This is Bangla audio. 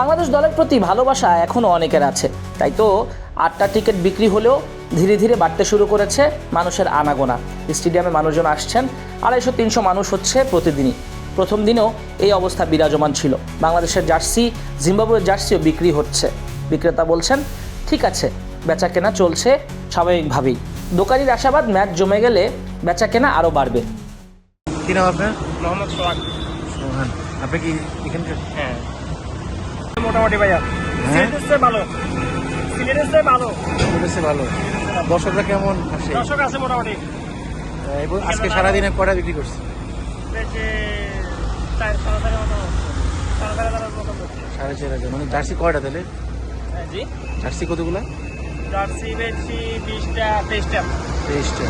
বাংলাদেশ দলের প্রতি ভালোবাসা এখনও অনেকের আছে। তাই তো আটটা টিকিট বিক্রি হলেও ধীরে ধীরে বাড়তে শুরু করেছে মানুষের আনাগোনা। স্টেডিয়ামে মানুষজন আসছেন আড়াইশো তিনশো মানুষ হচ্ছে প্রতিদিনই। প্রথম দিনেও এই অবস্থা বিরাজমান ছিল। বাংলাদেশের জার্সি জিম্বাবুয়ের জার্সিও বিক্রি হচ্ছে। বিক্রেতা বলছেন ঠিক আছে বেচা কেনা চলছে স্বাভাবিকভাবেই। দোকানির আশাবাদ ম্যাচ জমে গেলে বেচা কেনা আরও বাড়বে। কি নাম আপনার? মোহাম্মদ সোহাগ। সোহান আপনি কি এখানকার? হ্যাঁ। মোটামুটি ভাইয়া। হ্যাঁ? সিলেটের চেয়ে ভালো। সিলেটের চেয়ে ভালো। ভালো। দর্শকরা কেমন আসে? দর্শক আছে মোটামুটি। এবং আজকে সারাদিনে কটা বিক্রি সাড়ে চার করছে সাড়ে চার হাজার। মানে জার্সি কয়টা তাহলে? হ্যাঁ, জার্সি কতগুলা? জার্সি বেশি বিশটা তেইশটা। তেইশটা।